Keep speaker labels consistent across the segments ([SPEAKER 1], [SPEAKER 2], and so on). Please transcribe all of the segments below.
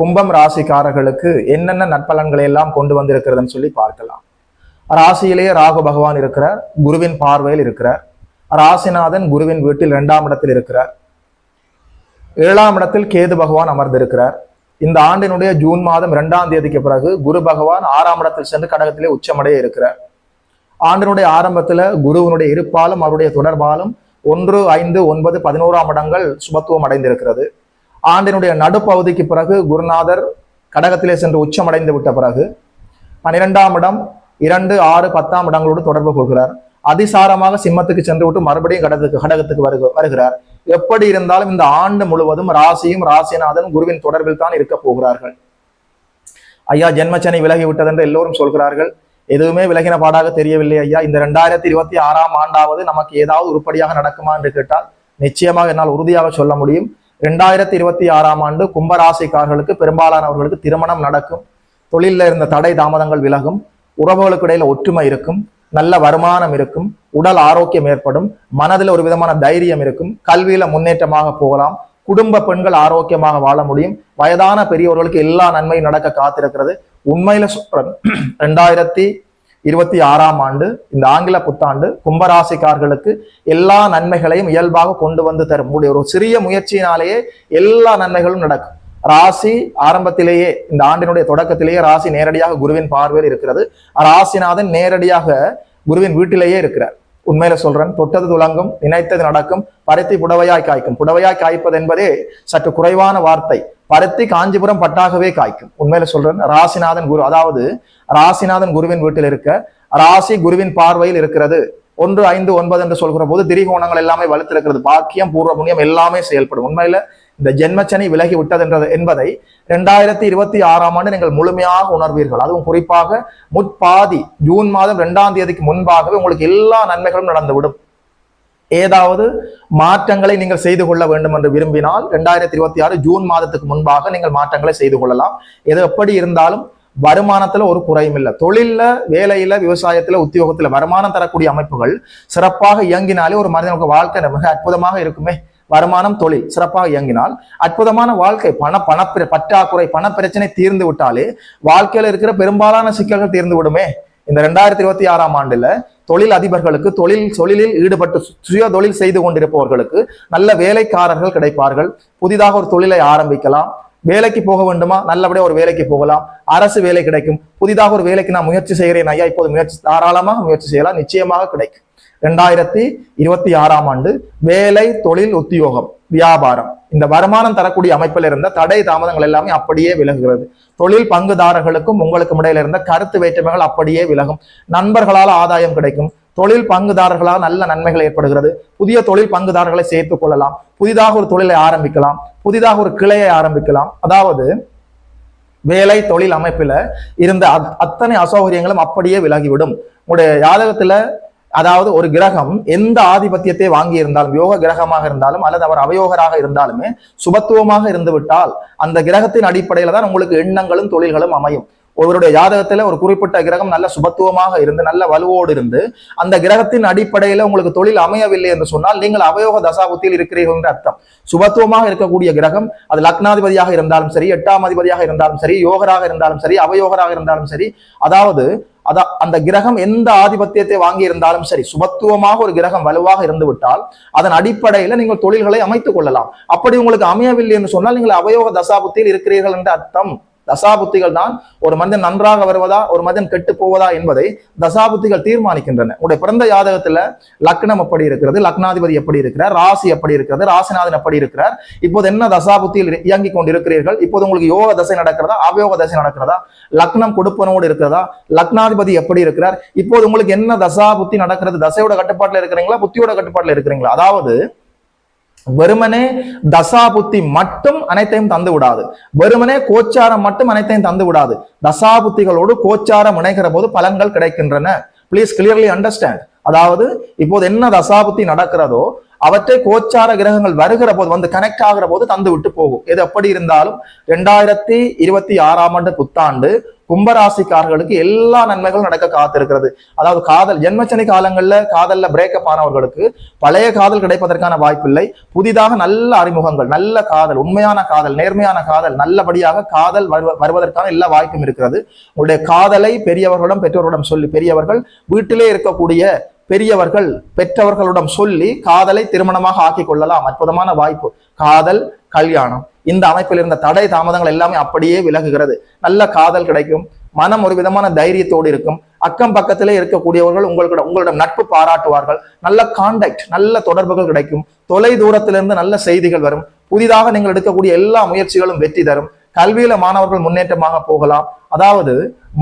[SPEAKER 1] கும்பம் ராசிக்காரர்களுக்கு என்னென்ன நற்பலன்களை எல்லாம் கொண்டு வந்திருக்கிறதுன்னு சொல்லி பார்க்கலாம். ராசியிலேயே ராகு பகவான் இருக்கிறார் குருவின் பார்வையில் இருக்கிறார். ராசிநாதன் குருவின் வீட்டில் இரண்டாம் இடத்தில் இருக்கிறார். ஏழாம் இடத்தில் கேது பகவான் அமர்ந்திருக்கிறார். இந்த ஆண்டினுடைய ஜூன் மாதம் இரண்டாம் தேதிக்கு பிறகு குரு பகவான் ஆறாம் இடத்தில் சென்று கடகத்திலே உச்சமடைய இருக்கிறார். ஆண்டினுடைய ஆரம்பத்துல குருவினுடைய இருப்பாலும் அவருடைய தொடர்பாலும் ஒன்று ஐந்து ஒன்பது பதினோராம் இடங்கள் சுபத்துவம் அடைந்திருக்கிறது. ஆண்டினுடைய நடுப்பகுதிக்கு பிறகு குருநாதர் கடகத்திலே சென்று உச்சமடைந்து விட்ட பிறகு பன்னிரெண்டாம் இடம் இரண்டு ஆறு பத்தாம் இடங்களோடு தொடர்பு கொள்கிறார். அதிசாரமாக சிம்மத்துக்கு சென்று விட்டு மறுபடியும் கடகத்துக்கு கடகத்துக்கு வருக வருகிறார். எப்படி இருந்தாலும் இந்த ஆண்டு முழுவதும் ராசியும் ராசிநாதனும் குருவின் தொடர்பில் தான் இருக்க போகிறார்கள். ஐயா ஜென்மச்சனை விலகி விட்டது என்று எல்லோரும் சொல்கிறார்கள். எதுவுமே விலகின பாடாக தெரியவில்லை ஐயா. இந்த ரெண்டாயிரத்தி இருபத்தி ஆறாம் ஆண்டாவது நமக்கு ஏதாவது உருப்படியாக நடக்குமா என்று கேட்டால் நிச்சயமாக என்னால் உறுதியாக சொல்ல முடியும். ரெண்டாயிரத்தி இருபத்தி ஆறாம் ஆண்டு கும்பராசிக்காரர்களுக்கு பெரும்பாலானவர்களுக்கு திருமணம் நடக்கும். தொழிலில் இருந்த தடை தாமதங்கள் விலகும். உறவுகளுக்கு இடையில ஒற்றுமை இருக்கும். நல்ல வருமானம் இருக்கும். உடல் ஆரோக்கியம் ஏற்படும். மனதில் ஒரு விதமான தைரியம் இருக்கும். கல்வியில முன்னேற்றமாக போகலாம். குடும்ப பெண்கள் ஆரோக்கியமாக வாழ முடியும். வயதான பெரியவர்களுக்கு எல்லா நன்மையும் நடக்க காத்திருக்கிறது. உண்மையில சொல்றேன். ரெண்டாயிரத்தி இருபத்தி ஆறாம் ஆண்டு இந்த ஆங்கில புத்தாண்டு கும்பராசிக்கார்களுக்கு எல்லா நன்மைகளையும் இயல்பாக கொண்டு வந்து தரும். முடிய ஒரு சிறிய முயற்சியினாலேயே எல்லா நன்மைகளும் நடக்கும். ராசி ஆரம்பத்திலேயே இந்த ஆண்டினுடைய தொடக்கத்திலேயே ராசி நேரடியாக குருவின் பார்வையில் இருக்கிறது. ராசிநாதன் நேரடியாக குருவின் வீட்டிலேயே இருக்கிறார். உண்மையில சொல்றேன் தொட்டது துலங்கும் நினைத்தது நடக்கும் பருத்தி புடவையாய் காய்க்கும். புடவையாய் காய்ப்பது என்பதே சற்று குறைவான வார்த்தை. பருத்தி காஞ்சிபுரம் பட்டாகவே காய்க்கும். உண்மையில சொல்றேன் ராசிநாதன் குரு அதாவது ராசிநாதன் குருவின் வீட்டில் இருக்க ராசி குருவின் பார்வையில் இருக்கிறது. ஒன்று ஐந்து ஒன்பது என்று சொல்கிற போது திரிகோணங்கள் எல்லாமே வலுத்திருக்கிறது. பாக்கியம் பூர்வ புண்ணியம் எல்லாமே செயல்படும். உண்மையில இந்த ஜென்மச்சனி விலகி விட்டது என்றது என்பதை ரெண்டாயிரத்தி இருபத்தி ஆறாம் ஆண்டு நீங்கள் முழுமையாக உணர்வீர்கள். அதுவும் குறிப்பாக முற்பாதி ஜூன் மாதம் இரண்டாம் தேதிக்கு முன்பாகவே உங்களுக்கு எல்லா நன்மைகளும் நடந்துவிடும். ஏதாவது மாற்றங்களை நீங்கள் செய்து கொள்ள வேண்டும் என்று விரும்பினால் ரெண்டாயிரத்தி இருபத்தி ஆறு ஜூன் மாதத்துக்கு முன்பாக நீங்கள் மாற்றங்களை செய்து கொள்ளலாம். எது எப்படி இருந்தாலும் வருமானத்துல ஒரு குறையும் இல்லை. தொழில்ல வேலையில விவசாயத்துல உத்தியோகத்துல வருமானம் தரக்கூடிய அமைப்புகள் சிறப்பாக இயங்கினாலே ஒரு மனிதனுக்கு வாழ்க்கை மிக அற்புதமாக இருக்குமே. வருமானம் தொழில் சிறப்பாக இயங்கினால் அற்புதமான வாழ்க்கை பண பண பற்றாக்குறை பண பிரச்சனை தீர்ந்து விட்டாலே வாழ்க்கையில இருக்கிற பெரும்பாலான சிக்கல்கள் தீர்ந்து விடுமே. இந்த ரெண்டாயிரத்தி இருபத்தி ஆறாம் ஆண்டுல தொழில் அதிபர்களுக்கு தொழில் தொழிலில் ஈடுபட்டு சுய தொழில் செய்து கொண்டிருப்பவர்களுக்கு நல்ல வேலைக்காரர்கள் கிடைப்பார்கள். புதிதாக ஒரு தொழிலை ஆரம்பிக்கலாம். வேலைக்கு போக வேண்டுமா? நல்லபடியாக ஒரு வேலைக்கு போகலாம். அரசு வேலை கிடைக்கும். புதிதாக ஒரு வேலைக்கு நான் முயற்சி செய்கிறேன் ஐயா இப்போது முயற்சி தாராளமாக முயற்சி செய்யலாம். நிச்சயமாக கிடைக்கும். ரெண்டாயிரத்தி இருபத்தி ஆறாம் ஆண்டு வேலை தொழில் உத்தியோகம் வியாபாரம். இந்த வருமானம் தரக்கூடிய அமைப்பில் இருந்த தடை தாமதங்கள் எல்லாமே அப்படியே விலகுகிறது. தொழில் பங்குதாரர்களுக்கும் உங்களுக்கும் இடையில இருந்த கருத்து வேற்றுமைகள் அப்படியே விலகும். நண்பர்களால் ஆதாயம் கிடைக்கும். தொழில் பங்குதாரர்களால் நல்ல நன்மைகள் ஏற்படுகிறது. புதிய தொழில் பங்குதாரர்களை சேர்த்துக் கொள்ளலாம். புதிதாக ஒரு தொழிலை ஆரம்பிக்கலாம். புதிதாக ஒரு கிளையை ஆரம்பிக்கலாம். அதாவது வேலை தொழில் அமைப்பில இருந்த அத்தனை அசௌகரியங்களும் அப்படியே விலகிவிடும். உங்களுடைய ஜாதகத்துல அதாவது ஒரு கிரகம் எந்த ஆதிபத்தியத்தை வாங்கி இருந்தாலும் யோக கிரகமாக இருந்தாலும் அல்லது அவர் அவயோகராக இருந்தாலுமே சுபத்துவமாக இருந்துவிட்டால் அந்த கிரகத்தின் அடிப்படையில தான் உங்களுக்கு எண்ணங்களும் தொழில்களும் அமையும். ஒருவருடைய ஜாதகத்துல ஒரு குறிப்பிட்ட கிரகம் நல்ல சுபத்துவமாக இருந்து நல்ல வலுவோடு இருந்து அந்த கிரகத்தின் அடிப்படையில உங்களுக்கு தொழில் அமையவில்லை என்று சொன்னால் நீங்கள் அவயோக தசாபுத்தியில் இருக்கிறீர்கள் என்று அர்த்தம். சுபத்துவமாக இருக்கக்கூடிய கிரகம் அது லக்னாதிபதியாக இருந்தாலும் சரி எட்டாம் அதிபதியாக இருந்தாலும் சரி யோகராக இருந்தாலும் சரி அவயோகராக இருந்தாலும் சரி அதாவது அதான் அந்த கிரகம் எந்த ஆதிபத்தியத்தை வாங்கி இருந்தாலும் சரி சுபத்துவமாக ஒரு கிரகம் வலுவாக இருந்து விட்டால் அதன் அடிப்படையில நீங்கள் தொழில்களை அமைத்துக் கொள்ளலாம். அப்படி உங்களுக்கு அமையவில்லை என்று சொன்னால் நீங்கள் அவயோக தசாபுத்தியில் இருக்கிறீர்கள் என்ற அர்த்தம். தசாபுத்திகள் தான் ஒரு மனிதன் நன்றாக வருவதா ஒரு மனிதன் கெட்டு போவதா என்பதை தசாபுத்திகள் தீர்மானிக்கின்றன. உடைய பிறந்த ஜாதகத்துல லக்னம் எப்படி இருக்கிறது லக்னாதிபதி எப்படி இருக்கிறார் ராசி எப்படி இருக்கிறது ராசிநாதன் எப்படி இருக்கிறார் இப்போது என்ன தசாபுத்தியில் இயங்கிக் கொண்டிருக்கிறீர்கள் இப்போது உங்களுக்கு யோக தசை நடக்கிறதா அவயோக தசை நடக்கிறதா லக்னம் கொடுப்பனோடு இருக்கிறதா லக்னாதிபதி எப்படி இருக்கிறார் இப்போது உங்களுக்கு என்ன தசா புத்தி நடக்கிறது தசையோட கட்டுப்பாட்டில் இருக்கிறீங்களா புத்தியோட கட்டுப்பாட்டில் இருக்கிறீங்களா? அதாவது வெறுமனே தசாபுத்தி மட்டும் அனைத்தையும் தந்து விடாது. வெறுமனே கோச்சாரம் மட்டும் அனைத்தையும் தந்து விடாது. தசாபுத்திகளோடு கோச்சாரம் இணைகிற போது பலன்கள் கிடைக்கின்றன. பிளீஸ் கிளியர்லி அண்டர்ஸ்டாண்ட் அதாவது இப்போது என்ன தசாபுத்தி நடக்கிறதோ அவற்றை கோச்சார கிரகங்கள் வருகிற போது வந்து கனெக்ட் ஆகிற போது தந்து விட்டு போகும். எது எப்படி இருந்தாலும் ரெண்டாயிரத்தி இருபத்தி ஆறாம் ஆண்டு புத்தாண்டு கும்பராசிக்காரர்களுக்கு எல்லா நன்மைகளும் நடக்க காத்திருக்கிறது. அதாவது காதல் ஜென்மச்சனி காலங்களில் காதலில் பிரேக்கப் ஆனவர்களுக்கு பழைய காதல் கிடைப்பதற்கான வாய்ப்பில்லை. புதிதாக நல்ல அறிமுகங்கள் நல்ல காதல் உண்மையான காதல் நேர்மையான காதல் நல்லபடியாக காதல் வருவ- வருவதற்கான எல்லா வாய்ப்பும் இருக்கிறது. உங்களுடைய காதலை பெரியவர்களிடம் பெற்றோர்களிடம் சொல்லி பெரியவர்கள் வீட்டிலே இருக்கக்கூடிய பெரியவர்கள் பெற்றவர்களிடம் சொல்லி காதலை திருமணமாக ஆக்கி கொள்ளலாம். அற்புதமான வாய்ப்பு. காதல் கல்யாணம். இந்த அமைப்பில் இருந்த தடை தாமதங்கள் எல்லாமே அப்படியே விலகுகிறது. நல்ல காதல் கிடைக்கும். மனம் ஒரு விதமான தைரியத்தோடு இருக்கும். அக்கம் பக்கத்திலே இருக்கக்கூடியவர்கள் உங்களுக்கு உங்களிடம் நட்பு பாராட்டுவார்கள். நல்ல கான்டாக்ட் நல்ல தொடர்புகள் கிடைக்கும். தொலை தூரத்திலிருந்து நல்ல செய்திகள் வரும். புதிதாக நீங்கள் எடுக்கக்கூடிய எல்லா முயற்சிகளும் வெற்றி தரும். கல்வியில மாணவர்கள் முன்னேற்றமாக போகலாம். அதாவது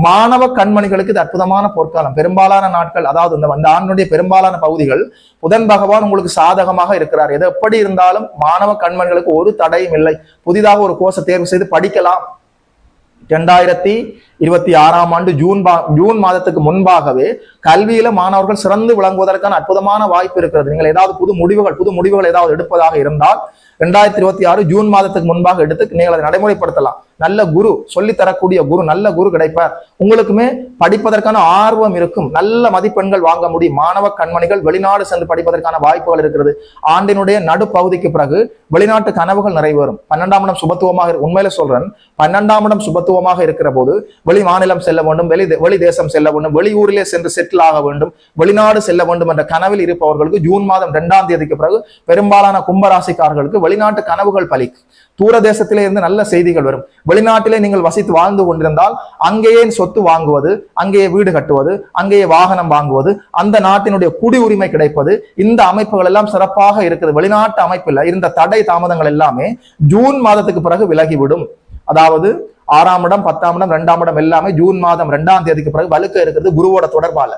[SPEAKER 1] மாணவ கண்மணிகளுக்கு இது அற்புதமான பொற்காலம். பெரும்பாலான நாட்கள் அதாவது இந்த அந்த ஆண்டுடைய பெரும்பாலான பகுதிகள் புதன் பகவான் உங்களுக்கு சாதகமாக இருக்கிறார். எது எப்படி இருந்தாலும் மாணவ கண்மணிகளுக்கு ஒரு தடையும் இல்லை. புதிதாக ஒரு கோர்ஸை தேர்வு செய்து படிக்கலாம். இரண்டாயிரத்தி இருபத்தி ஆறாம் ஆண்டு ஜூன் ஜூன் மாதத்துக்கு முன்பாகவே கல்வியில மாணவர்கள் சிறந்து விளங்குவதற்கான அற்புதமான வாய்ப்பு இருக்கிறது. நீங்கள் ஏதாவது புது முடிவுகள் புது முடிவுகள் ஏதாவது எடுப்பதாக இருந்தால் ரெண்டாயிரத்தி இருபத்தி ஆறு ஜூன் மாதத்துக்கு முன்பாக எடுத்து நீங்கள் அதை நடைமுறைப்படுத்தலாம். நல்ல குரு சொல்லி தரக்கூடிய குரு நல்ல குரு கிடைப்பார். உங்களுக்குமே படிப்பதற்கான ஆர்வம் இருக்கும். நல்ல மதிப்பெண்கள் வாங்க முடியும். மாணவ கண்மணிகள் வெளிநாடு சென்று படிப்பதற்கான வாய்ப்புகள் இருக்கிறது. ஆண்டினுடைய நடுப்பகுதிக்கு பிறகு வெளிநாட்டு கனவுகள் நிறைவேறும். பன்னெண்டாம் இடம் சுபத்துவமாக உண்மையில சொல்றேன். பன்னெண்டாம் இடம் சுபத்துவமாக இருக்கிற போது வெளி மாநிலம் செல்ல வேண்டும் வெளி வெளி தேசம் செல்ல வேண்டும் வெளியூரிலே சென்று செட்டில் ஆக வேண்டும் வெளிநாடு செல்ல வேண்டும் என்ற கனவில் இருப்பவர்களுக்கு ஜூன் மாதம் இரண்டாம் தேதிக்கு பிறகு பெரும்பாலான கும்பராசிக்காரர்களுக்கு வெளிநாட்டு கனவுகள் பலிக்கும் தூரதேசத்திலே இருந்து நல்ல செய்திகள் வரும். வெளிநாட்டிலே நீங்கள் வசித்து வாழ்ந்து கொண்டிருந்தால் அங்கேயே சொத்து வாங்குவது? அங்கேயே வீடு கட்டுவது அங்கேயே வாகனம் வாங்குவது அந்த நாட்டினுடைய குடி உரிமை கிடைப்பது இந்த அமைப்புகள் எல்லாம் சிறப்பாக இருக்குது. வெளிநாட்டு அமைப்பில் இருந்த தடை தாமதங்கள் எல்லாமே ஜூன் மாதத்துக்கு பிறகு விலகிவிடும். அதாவது ஆறாம் இடம் பத்தாம் இடம் ரெண்டாம் இடம் எல்லாமே ஜூன் மாதம் ரெண்டாம் தேதிக்கு பிறகு வலுக்க இருக்கிறது குருவோட தொடர்பால.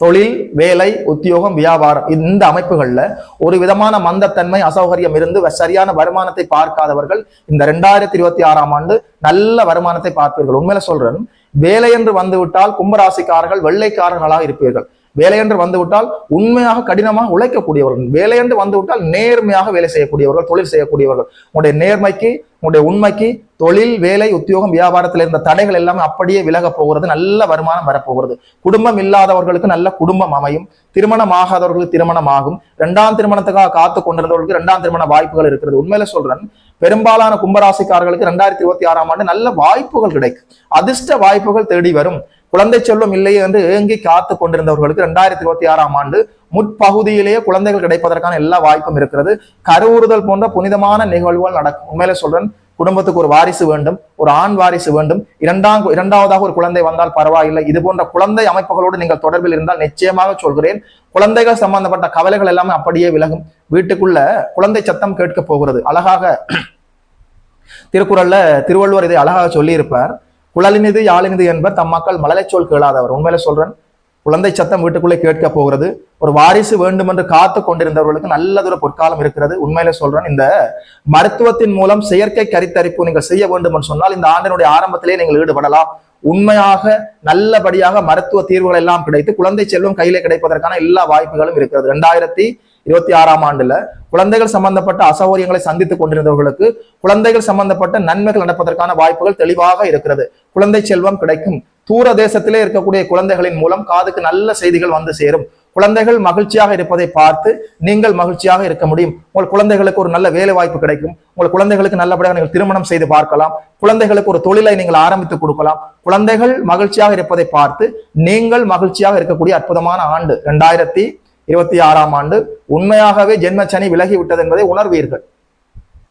[SPEAKER 1] தொழில் வேலை உத்தியோகம் வியாபாரம் இந்த அமைப்புகள்ல ஒரு விதமான மந்தத்தன்மை அசௌகரியம் இருந்து சரியான வருமானத்தை பார்க்காதவர்கள் இந்த ரெண்டாயிரத்தி இருபத்தி ஆறாம் ஆண்டு நல்ல வருமானத்தை பார்ப்பீர்கள். உண்மையில சொல்றேன் வேலை என்று வந்துவிட்டால் கும்பராசிக்காரர்கள் வெள்ளைக்காரர்களாக இருப்பீர்கள். வேலையென்று வந்துவிட்டால் உண்மையாக கடினமாக உழைக்கக்கூடியவர்கள் வேலையென்று வந்துவிட்டால் நேர்மையாக வேலை செய்யக்கூடியவர்கள் தொழில் செய்யக்கூடியவர்கள். உங்களுடைய நேர்மைக்கு உங்களுடைய உண்மைக்கு தொழில் வேலை உத்தியோகம் வியாபாரத்தில் இருந்த தடைகள் எல்லாமே அப்படியே விலக போகிறது நல்ல வருமானம் வரப்போகிறது. குடும்பம் இல்லாதவர்களுக்கு நல்ல குடும்பம் அமையும். திருமணம் ஆகாதவர்களுக்கு திருமணம் ஆகும். இரண்டாம் திருமணத்துக்காக காத்து கொண்டிருந்தவர்களுக்கு இரண்டாம் திருமண வாய்ப்புகள் இருக்கிறது. உண்மையில சொல்றேன் பெரும்பாலான கும்பராசிக்காரர்களுக்கு ரெண்டாயிரத்தி இருபத்தி ஆறாம் ஆண்டு நல்ல வாய்ப்புகள் கிடைக்கும். அதிர்ஷ்ட வாய்ப்புகள் தேடி வரும். குழந்தை செல்வம் இல்லையே என்று ஏங்கி காத்து கொண்டிருந்தவர்களுக்கு ரெண்டாயிரத்தி இருபத்தி ஆறாம் ஆண்டு முற்பகுதியிலேயே குழந்தைகள் கிடைப்பதற்கான எல்லா வாய்ப்பும் இருக்கிறது. கருவுறுதல் போன்ற புனிதமான நிகழ்வுகள் நடக்கும். உண்மையில சொல்றேன் குடும்பத்துக்கு ஒரு வாரிசு வேண்டும் ஒரு ஆண் வாரிசு வேண்டும். இரண்டாம் இரண்டாவதாக ஒரு குழந்தை வந்தால் பரவாயில்லை. இது போன்ற குழந்தை அமைப்புகளோடு நீங்கள் தொடர்பில் இருந்தால் நிச்சயமாக சொல்கிறேன் குழந்தைகள் சம்பந்தப்பட்ட கவலைகள் எல்லாமே அப்படியே விலகும். வீட்டுக்குள்ள குழந்தை சத்தம் கேட்க போகிறது. அழகாக திருக்குறள்ல திருவள்ளுவர் இதை அழகாக சொல்லியிருப்பார். குழலினிது யாழினிது என்பர் தம் மக்கள் கேளாதவர். உண்மையில சொல்றேன் குழந்தை சத்தம் வீட்டுக்குள்ளே கேட்க போகிறது. ஒரு வாரிசு வேண்டும் என்று காத்து கொண்டிருந்தவர்களுக்கு நல்லதொரு பொற்காலம் இருக்கிறது. உண்மையில சொல்றேன் இந்த மருத்துவத்தின் மூலம் செயற்கை கரித்தரிப்பு நீங்கள் செய்ய வேண்டும் என்று சொன்னால் இந்த ஆண்டினுடைய ஆரம்பத்திலே நீங்கள் ஈடுபடலாம். உண்மையாக நல்லபடியாக மருத்துவ தீர்வுகள் எல்லாம் கிடைத்து குழந்தை செல்வம் கையிலே கிடைப்பதற்கான எல்லா வாய்ப்புகளும் இருக்கிறது. ரெண்டாயிரத்தி இருபத்தி ஆறாம் ஆண்டுல குழந்தைகள் சம்பந்தப்பட்ட அசௌகரியங்களை சந்தித்துக் கொண்டிருந்தவர்களுக்கு குழந்தைகள் சம்பந்தப்பட்ட நன்மைகள் நடப்பதற்கான வாய்ப்புகள் தெளிவாக இருக்கிறது. குழந்தை செல்வம் கிடைக்கும். தூர தேசத்திலே இருக்கக்கூடிய குழந்தைகளின் மூலம் காதுக்கு நல்ல செய்திகள் வந்து சேரும். குழந்தைகள் மகிழ்ச்சியாக இருப்பதை பார்த்து நீங்கள் மகிழ்ச்சியாக இருக்க முடியும். உங்கள் குழந்தைகளுக்கு ஒரு நல்ல வேலை வாய்ப்பு கிடைக்கும். உங்கள் குழந்தைகளுக்கு நல்லபடியாக நீங்கள் திருமணம் செய்து பார்க்கலாம். குழந்தைகளுக்கு ஒரு தொழிலை நீங்கள் ஆரம்பித்து கொடுக்கலாம். குழந்தைகள் மகிழ்ச்சியாக இருப்பதை பார்த்து நீங்கள் மகிழ்ச்சியாக இருக்கக்கூடிய அற்புதமான ஆண்டு. ரெண்டாயிரத்தி இருபத்தி ஆறாம் ஆண்டு உண்மையாகவே ஜென்மச்சனி விலகி விட்டது என்பதை உணர்வீர்கள்.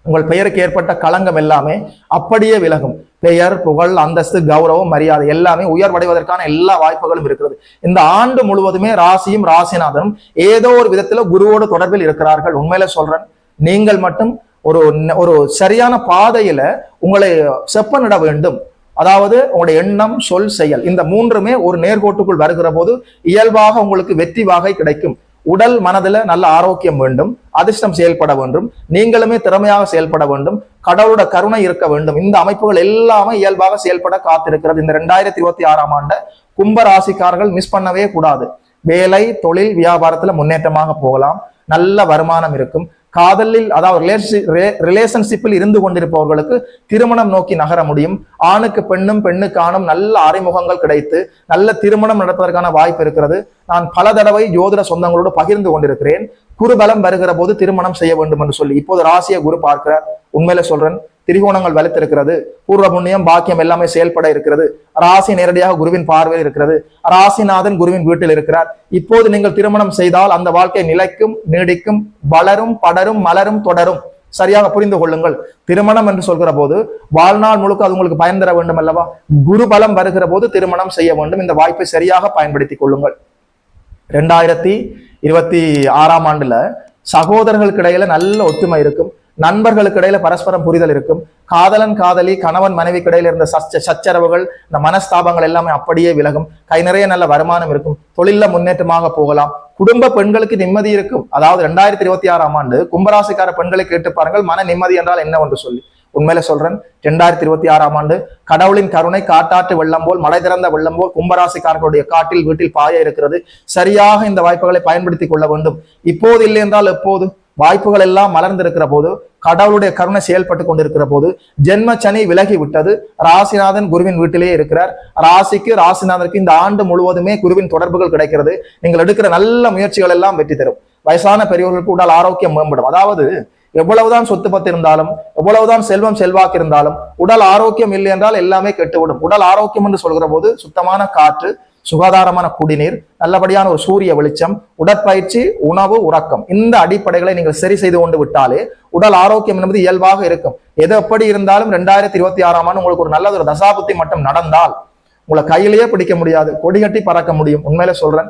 [SPEAKER 1] உங்கள் பெயருக்கு ஏற்பட்ட களங்கம் எல்லாமே அப்படியே விலகும். பெயர் புகழ் அந்தஸ்து கௌரவம் மரியாதை எல்லாமே உயர்வடைவதற்கான எல்லா வாய்ப்புகளும் இருக்கிறது. இந்த ஆண்டு முழுவதுமே ராசியும் ராசிநாதனும் ஏதோ ஒரு விதத்துல குருவோடு தொடர்பில் இருக்கிறார்கள். உண்மையில சொல்றேன். நீங்கள் மட்டும் ஒரு ஒரு சரியான பாதையில உங்களை செப்பனிட வேண்டும். அதாவது உங்களுடைய எண்ணம் சொல் செயல் இந்த மூன்றுமே ஒரு நேர்கோட்டுக்குள் வருகிற போது இயல்பாக உங்களுக்கு வெற்றி வாகை கிடைக்கும். உடல் மனதுல நல்ல ஆரோக்கியம் வேண்டும் அதிர்ஷ்டம் செயல்பட வேண்டும் நீங்களுமே திறமையாக செயல்பட வேண்டும் கடவுளோட கருணை இருக்க வேண்டும். இந்த அமைப்புகள் எல்லாமே இயல்பாக செயல்பட காத்திருக்கிறது. இந்த ரெண்டாயிரத்தி இருபத்தி ஆறாம் ஆண்டு கும்ப ராசிக்காரர்கள் மிஸ் பண்ணவே கூடாது. வேலை தொழில் வியாபாரத்துல முன்னேற்றமாக போகலாம். நல்ல வருமானம் இருக்கும். காதலில் அதாவது ரிலேஷன்ஷிப்பில் இருந்து கொண்டிருப்பவர்களுக்கு திருமணம் நோக்கி நகர முடியும். ஆணுக்கு பெண்ணும் பெண்ணுக்கு ஆணும் நல்ல அறிமுகங்கள் கிடைத்து நல்ல திருமணம் நடப்பதற்கான வாய்ப்பு இருக்கிறது. நான் பல தடவை ஜோதிட சொந்தங்களோடு பகிர்ந்து கொண்டிருக்கிறேன். குருபலம் வருகிற போது திருமணம் செய்ய வேண்டும் என்று சொல்லி. இப்போது ராசிய குரு பார்க்கிறார் உண்மையில சொல்றேன் திரிகோணங்கள் வலுத்திருக்கிறது. பூர்வ புண்ணியம் பாக்கியம் எல்லாமே செயல்பட இருக்கிறது. ராசி நேரடியாக குருவின் பார்வையில் இருக்கிறது. ராசிநாதன் குருவின் வீட்டில் இருக்கிறார். இப்போது நீங்கள் திருமணம் செய்தால் அந்த வாழ்க்கை நிலைக்கும் நீடிக்கும் வளரும் படரும் மலரும் தொடரும். சரியாக புரிந்து கொள்ளுங்கள். திருமணம் என்று சொல்கிற போது வாழ்நாள் முழுக்க அது உங்களுக்கு பயன் தர வேண்டும் அல்லவா? குரு பலம் வருகிற போது திருமணம் செய்ய வேண்டும். இந்த வாய்ப்பை சரியாக பயன்படுத்திக் கொள்ளுங்கள். ரெண்டாயிரத்தி இருபத்தி ஆறாம் ஆண்டுல சகோதரர்களுக்கு இடையில நல்ல ஒத்துமை இருக்கும். நண்பர்களுக்கு இடையில பரஸ்பரம் புரிதல் இருக்கும். காதலன் காதலி கணவன் மனைவிக்கு இடையில இருந்த சச்ச சச்சரவுகள் இந்த மனஸ்தாபங்கள் எல்லாமே அப்படியே விலகும். கை நிறைய நல்ல வருமானம் இருக்கும். தொழில முன்னேற்றமாக போகலாம். குடும்ப பெண்களுக்கு நிம்மதி இருக்கும். அதாவது ரெண்டாயிரத்தி இருபத்தி ஆறாம் ஆண்டு கும்பராசிக்கார பெண்களை கேட்டு பாருங்கள். மன நிம்மதி என்றால் என்ன என்று சொல்லி? உண்மையில சொல்றேன் இரண்டாயிரத்தி இருபத்தி ஆறாம் ஆண்டு கடவுளின் கருணை காட்டாற்று வெள்ளம் போல் மழை திறந்த வெள்ளம் போல் கும்பராசிக்காரர்களுடைய காட்டில் வீட்டில் பாய இருக்கிறது. சரியாக இந்த வாய்ப்புகளை பயன்படுத்திக் கொள்ள வேண்டும். இப்போது இல்லை என்றால் எப்போது? வாய்ப்புகள் எல்லாம் மலர்ந்திருக்கிற போது கடவுளுடைய கருணை செயல்பட்டு கொண்டிருக்கிற போது ஜென்ம சனி விலகி விட்டது ராசிநாதன் குருவின் வீட்டிலேயே இருக்கிறார். ராசிக்கு ராசிநாதனுக்கு இந்த ஆண்டு முழுவதுமே குருவின் தொடர்புகள் கிடைக்கிறது. நீங்கள் எடுக்கிற நல்ல முயற்சிகள் எல்லாம் வெற்றி தரும். வயசான பெரியவர்களுக்கு உடல் ஆரோக்கியம் மேம்படும். அதாவது எவ்வளவுதான் சொத்து பத்து இருந்தாலும் எவ்வளவுதான் செல்வம் செல்வாக்கு இருந்தாலும் உடல் ஆரோக்கியம் இல்லை என்றால் எல்லாமே கெட்டுவிடும். உடல் ஆரோக்கியம் என்று சொல்கிற போது சுத்தமான காற்று சுகாதாரமான குடிநீர் நல்லபடியான ஒரு சூரிய வெளிச்சம் உடற்பயிற்சி உணவு உறக்கம். இந்த அடிப்படைகளை நீங்கள் சரி செய்து கொண்டு விட்டாலே உடல் ஆரோக்கியம் என்பது இயல்பாக இருக்கும். எது எப்படி இருந்தாலும் ரெண்டாயிரத்தி இருபத்தி ஆறாம் ஆண்டு உங்களுக்கு ஒரு நல்ல ஒரு தசாபுத்தி மட்டும் நடந்தால் உங்களை கையிலேயே பிடிக்க முடியாது. கொடிகட்டி பறக்க முடியும். உண்மையில சொல்றேன்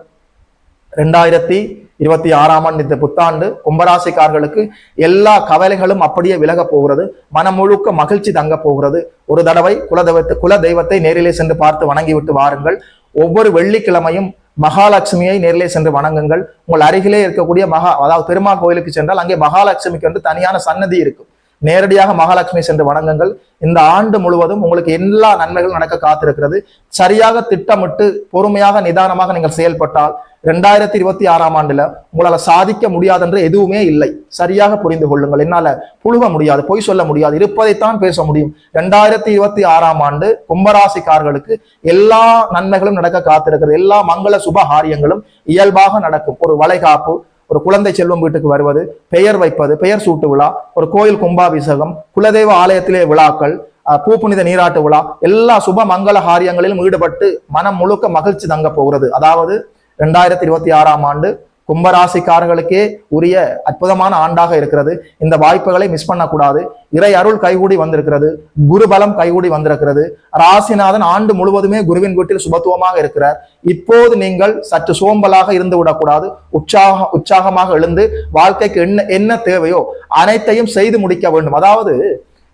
[SPEAKER 1] ரெண்டாயிரத்தி இருபத்தி ஆறாம் ஆண்டு இந்த புத்தாண்டு கும்பராசிக்காரர்களுக்கு எல்லா கவலைகளும் அப்படியே விலக போகிறது. மனம் முழுக்க மகிழ்ச்சி தங்க போகிறது. ஒரு தடவை குலதெய்வத்தை குல தெய்வத்தை நேரிலே சென்று பார்த்து வணங்கிவிட்டு வாருங்கள். ஒவ்வொரு வெள்ளிக்கிழமையும் மகாலட்சுமியை நேரிலே சென்று வணங்குங்கள். உங்கள் அருகிலே இருக்கக்கூடிய மகா அதாவது பெருமாள் கோயிலுக்கு சென்றால் அங்கே மகாலட்சுமிக்கு வந்து தனியான சன்னதி இருக்கும். நேரடியாக மகாலட்சுமி சென்று வணங்குங்கள் இந்த ஆண்டு முழுவதும் உங்களுக்கு எல்லா நன்மைகளும் நடக்க காத்திருக்கிறது. சரியாக திட்டமிட்டு பொறுமையாக நிதானமாக நீங்கள் செயல்பட்டால் ரெண்டாயிரத்தி இருபத்தி ஆறாம் ஆண்டுல உங்களால சாதிக்க முடியாதென்று எதுவுமே இல்லை. சரியாக புரிந்து கொள்ளுங்கள். என்னால புழுக முடியாது பொய் சொல்ல முடியாது இருப்பதைத்தான் பேச முடியும். ரெண்டாயிரத்தி இருபத்தி ஆறாம் ஆண்டு கும்பராசிக்காரர்களுக்கு எல்லா நன்மைகளும் நடக்க காத்திருக்கிறது. எல்லா மங்கள சுப காரியங்களும் இயல்பாக நடக்கும். ஒரு வளைகாப்பு ஒரு குழந்தை செல்வம் வீட்டுக்கு வருவது பெயர் வைப்பது பெயர் சூட்டு விழா ஒரு கோயில் கும்பாபிஷேகம் குலதெய்வ ஆலயத்திலே விழாக்கள் அஹ், பூப்புனித நீராட்டு விழா எல்லா சுப மங்கள காரியங்களிலும் ஈடுபட்டு மனம் முழுக்க மகிழ்ச்சி தங்க போகிறது. அதாவது ரெண்டாயிரத்தி இருபத்தி ஆறாம் ஆண்டு கும்பராசிக்காரர்களுக்கே உரிய அற்புதமான ஆண்டாக இருக்கிறது. இந்த வாய்ப்புகளை மிஸ் பண்ணக்கூடாது. இறை அருள் கைகூடி வந்திருக்கிறது. குருபலம் கைகூடி வந்திருக்கிறது. ராசிநாதன் ஆண்டு முழுவதுமே குருவின் வீட்டில் சுபத்துவமாக இருக்கிறார். இப்போது நீங்கள் சற்று சோம்பலாக இருந்து விடக்கூடாது. உற்சாக உற்சாகமாக எழுந்து வாழ்க்கைக்கு என்ன என்ன தேவையோ அனைத்தையும் செய்து முடிக்க வேண்டும். அதாவது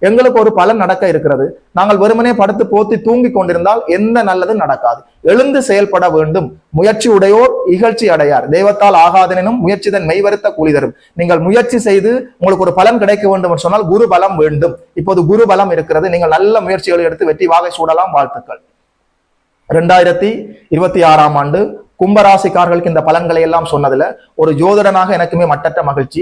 [SPEAKER 1] எங்களுக்கு ஒரு பலன் நடக்க இருக்கிறது. நாங்கள் வெறுமனே படுத்து போத்தி தூங்கி கொண்டிருந்தால் எந்த நல்லதும் நடக்காது. எழுந்து செயல்பட வேண்டும். முயற்சி உடையோர் இகழ்ச்சி அடையார். தெய்வத்தால் ஆகாதெனும் முயற்சி தன் மெய்வருத்த கூலி தரும். நீங்கள் முயற்சி செய்து உங்களுக்கு ஒரு பலன் கிடைக்க வேண்டும் என்று சொன்னால் குரு பலம் வேண்டும். இப்போது குரு பலம் இருக்கிறது. நீங்கள் நல்ல முயற்சிகளை எடுத்து வெற்றி வாகை சூடலாம். வாழ்த்துக்கள். ரெண்டாயிரத்தி இருபத்தி ஆறாம் ஆண்டு கும்பராசிக்காரர்களுக்கு இந்த பலன்களை எல்லாம் சொன்னதுல ஒரு ஜோதிடனாக எனக்குமே மட்டற்ற மகிழ்ச்சி.